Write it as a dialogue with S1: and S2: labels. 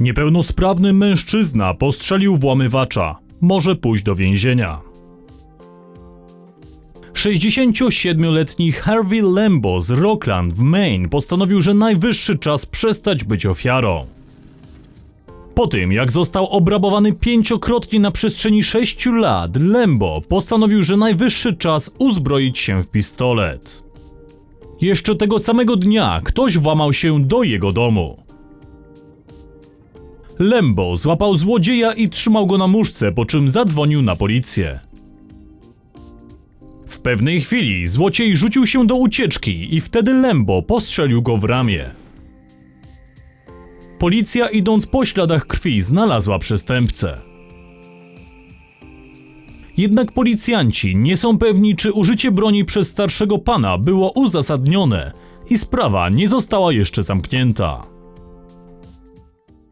S1: Niepełnosprawny mężczyzna postrzelił włamywacza. Może pójść do więzienia. 67-letni Harvey Lambo z Rockland w Maine postanowił, że najwyższy czas przestać być ofiarą. Po tym, jak został obrabowany pięciokrotnie na przestrzeni 6 lat, Lembo postanowił, że najwyższy czas uzbroić się w pistolet. Jeszcze tego samego dnia ktoś włamał się do jego domu. Lembo złapał złodzieja i trzymał go na muszce, po czym zadzwonił na policję. W pewnej chwili złodziej rzucił się do ucieczki i wtedy Lembo postrzelił go w ramię. Policja idąc po śladach krwi znalazła przestępcę. Jednak policjanci nie są pewni, czy użycie broni przez starszego pana było uzasadnione i sprawa nie została jeszcze zamknięta.